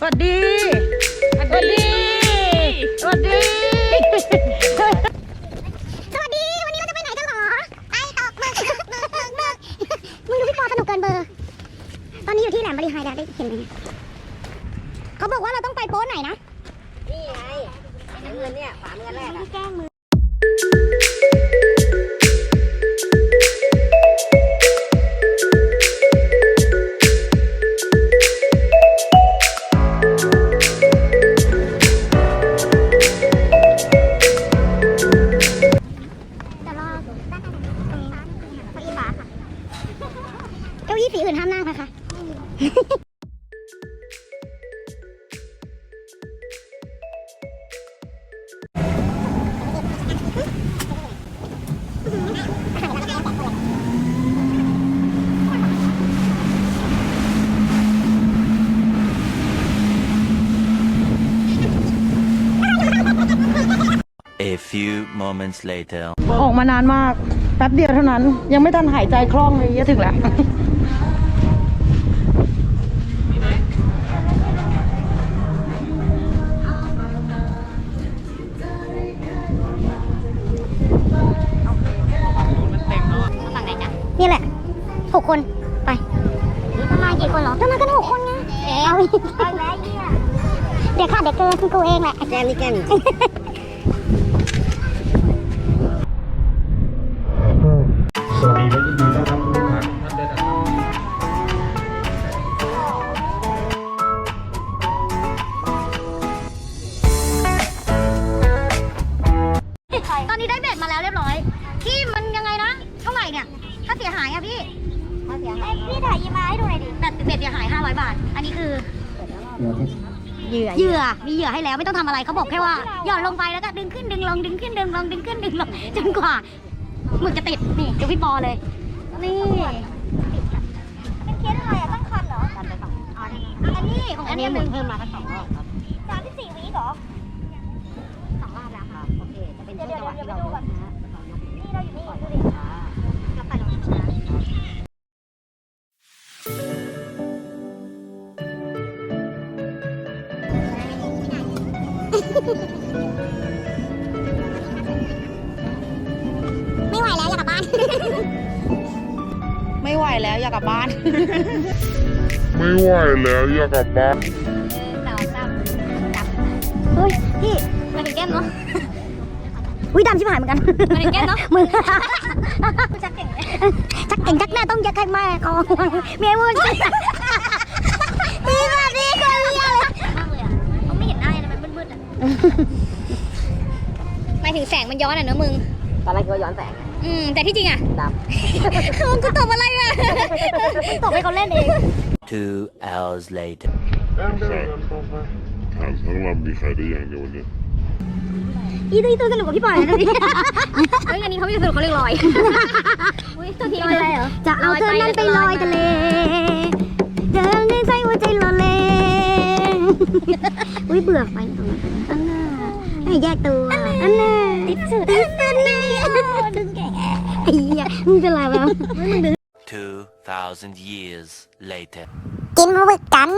สวัสดีสวัสดีสวัสดี สวัสดี วันนี้เราจะไปไหนกันหรอ ไปตกหมึกหมึกหมึกหมึกหมึกมึงดูพี่ปอสนุกเกินเบอร์ ตอนนี้อยู่ที่แหลมบริหายแล้วได้เห็นไหมเขาบอกว่าเราต้องไปโป๊ะไหนนะ นี่ไงน้ำเงินเนี่ยฝาเงินแรกอะแกล้งมือ ห้ามนั่งนะคะ A few moments later. ออกมานานมาก แป๊บเดียวเท่านั้น ยังไม่ทันหายใจคล่องเลยจะถึงแล้ว คนไปประมาณกี่คนเหรอประมาณกันหกคนไงเอาอีกแล้วเนี่ยเดี๋ยวค่ะเดี๋ยวเกินคือกูเองแหละแก้มนี่แก้มสวัสดีและยินดีต้อนรับทุกท่านท่านด้วยนะครับตอนนี้ได้เบ็ดมาแล้วเรียบร้อย ที่มันยังไงนะ เท่าไหร่เนี่ย ถ้าเสียหายอะพี่ ถ้าเสียหายพี่ถ่ายยีมาให้ดูหน่อยดิแบบเบ็ดเสียหาย 500 บาท อันนี้คือเหยื่อเหยื่อมีเหยื่อให้แล้วไม่ต้องทำอะไรเขาบอกแค่ว่าหย่อนลงไปแล้วก็ดึงขึ้นดึงลงดึงขึ้นดึงลงดึงขึ้นดึงลงจนกว่าหมึกจะติดนี่ดูพี่ปอเลยนี่เป็นเคสอะไรอะตั้งคันเหรอกันไปฝั่งอันนี้ของอัอันนนี้นี้หหมุนึ่นงเพิ่มมาทั้งสอง ไม่ไหวแล้วอยากกลับบ้าน ไม่ไหวแล้วอยากกลับบ้าน ไม่ไหวแล้วอยากกลับบ้านสองสามจับเฮ้ยพี่มาถึงแก้มเนาะอุ้ยดำชิบหายเหมือนกันมาถึงแก้มเนาะมึงจักเก่งจักเก่งจักแน่ต้องยักให้แม่เขาเมียมึงดีแบบนี้ก็เมียเลยมากเลยอะเขาไม่เห็นหน้าเลยนะมันมืดๆอะหมา ยถึงแสงมันย้อนอะเนอะมึง ตอนแรกก็ย้อนแสงอืม แต่ที่จริงอะดมึงกูตบอะไรมาตบให้เขาเล่นเอง Two hours later. ถามทั้งลำมีใครได้ยังเดี๋ยววันนี้อีตัวอีตัวสนุกกว่าพี่ปอยนะดิเฮ้ยอันนี้เขาไม่สนุกเขาเรียกลอยอุ้ยตัวทีลอยอะไรเหรอ จะเอาเธอนั้นไปลอยทะเลเดินในใจหัวใจลอยเลอุ้ยเบื่อไปตรงนั้นอันน่าให้แยกตัวอันน่า ติดสุดติดสุดนี่ดึงแกไอ้เหี้ยมึงจะอะไรวะ Two thousand years later. กินหมึกกัน